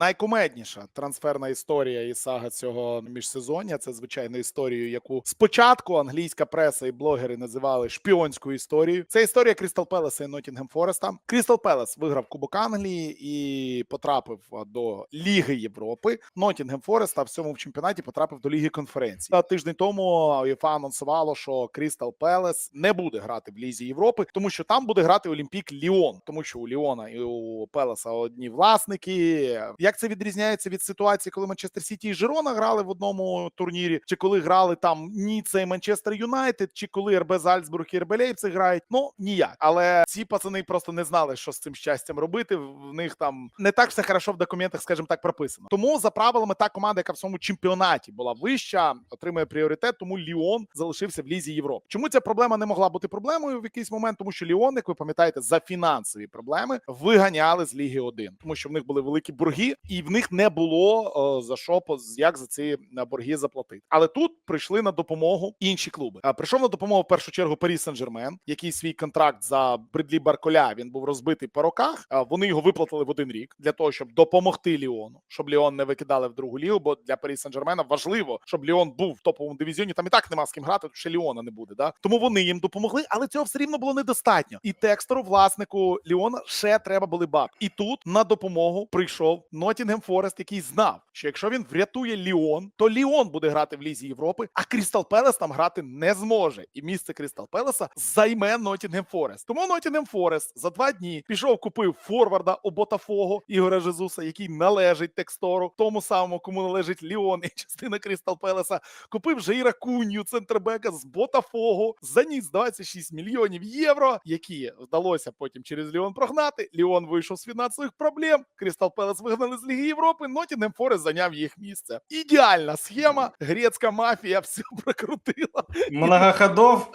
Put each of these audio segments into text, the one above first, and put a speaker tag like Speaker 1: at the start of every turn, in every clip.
Speaker 1: Найкумедніша трансферна історія і сага цього міжсезоння. Це звичайно історію, яку спочатку англійська преса і блогери називали шпіонською історією. Це історія Крістал Пелеса і Ноттінгем Фореста. Крістал Пелес виграв Кубок Англії і потрапив до Ліги Європи. Ноттінгем Форест а в цьому чемпіонаті потрапив до Ліги конференцій. Та тиждень тому УЄФА анонсувало, що Крістал Пелес не буде грати в Лізі Європи, тому що там буде грати Олімпік Ліон, тому що у Ліона і у Пелеса одні власники. Як це відрізняється від ситуації, коли Манчестер Сіті і Жирона грали в одному турнірі, чи коли грали там Ніцца і Манчестер Юнайтед, чи коли РБ Зальцбург і РБ Лейпциг грають? Ну ніяк. Але ці пацани просто не знали, що з цим щастям робити. В них там не так все хорошо в документах, скажімо так, прописано. Тому за правилами та команда, яка в своєму чемпіонаті була вища, отримує пріоритет. Тому Ліон залишився в лізі Європи. Чому ця проблема не могла бути проблемою в якийсь момент? Тому що Ліон, як ви пам'ятаєте, за фінансові проблеми виганяли з Ліги 1, тому що в них були великі борги, і в них не було о, за що як за ці е, борги заплатити. Але тут прийшли на допомогу інші клуби. А прийшов на допомогу в першу чергу Парі Сен-Жермен, який свій контракт за Бредлі Барколя він був розбитий по роках. А Вони його виплатили в один рік для того, щоб допомогти Ліону, щоб Ліон не викидали в другу лігу. Бо для Парі Сен-Жермена важливо, щоб Ліон був в топовому дивізіоні. Там і так нема з ким грати, ще Ліона не буде. Да? Тому вони їм допомогли, але цього все рівно було недостатньо. І текстору, власнику Ліона, ще треба були бабки. І тут на допомогу прийшов Ноттінгем Форест, який знав, що якщо він врятує Ліон, то Ліон буде грати в Лізі Європи, а Крістал Пелес там грати не зможе. І місце Крістал Пелеса займе Ноттінгем Форест. Тому Ноттінгем Форест за два дні пішов, купив форварда у Ботафого Ігоря Жезуса, який належить текстору, тому самому, кому належить Ліон і частина Крістал Пелеса. Купив Жаїра Кунью, центрбека з Ботафого, заніс 26 мільйонів євро, які вдалося потім через Ліон прогнати. Ліон вийшов з фінансових проблем. Крістал Пелес вигнали з Ліги Європи. Ноттінгем Форест зайняв їх місце. Ідеальна схема. Грецька мафія все прокрутила.
Speaker 2: Многоходов.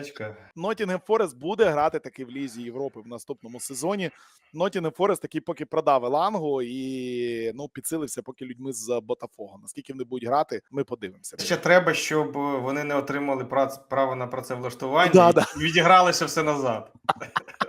Speaker 2: Очко.
Speaker 1: Ноттінгем Форест буде грати таки в Лізі Європи в наступному сезоні. Ноттінгем Форест таки поки продав Елангу і ну підсилився поки людьми з Ботафого. Наскільки вони будуть грати, ми подивимося.
Speaker 2: Ще треба, щоб вони не отримали право на працевлаштування
Speaker 1: Да,
Speaker 2: і
Speaker 1: да.
Speaker 2: відігралося все назад.